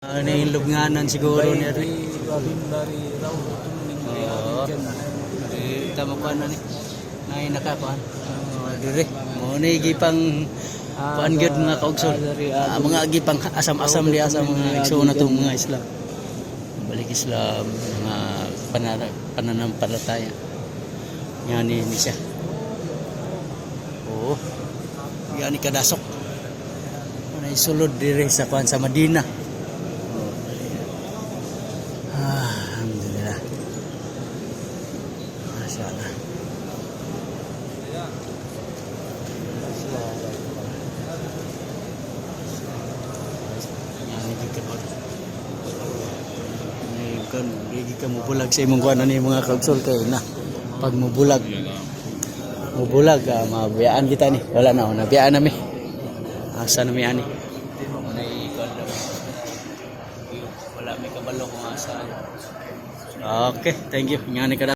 Ano yung lubnganan siguro niya rin. Babimbari raw. Oo. dyan. Eh, tama ko na ni. Nay nakakuan. Oh, dire. Mo ni gipang kuan gyud mga kaugsol. Ah, mga gipang asam-asam liya sa mga igsoon na tong mga Islam. Balik Islam, mga panana, pananampalataya. Yan ni, ni siya. Oo. Yan ni kadasok. Ano sulod dire sa kuan sa Madina. Ah, alhamdulillah. Ay, kan, hindi ka mubulag sa imong kuan ni mga kaugsol kay na. Pag mubulag, mubulag, ah, mabiyaan kita ni. Wala na, nabiyaan na mi. Asa na mi ani. Wala may kabalo kung asa. Okay, thank you. Nga ni ka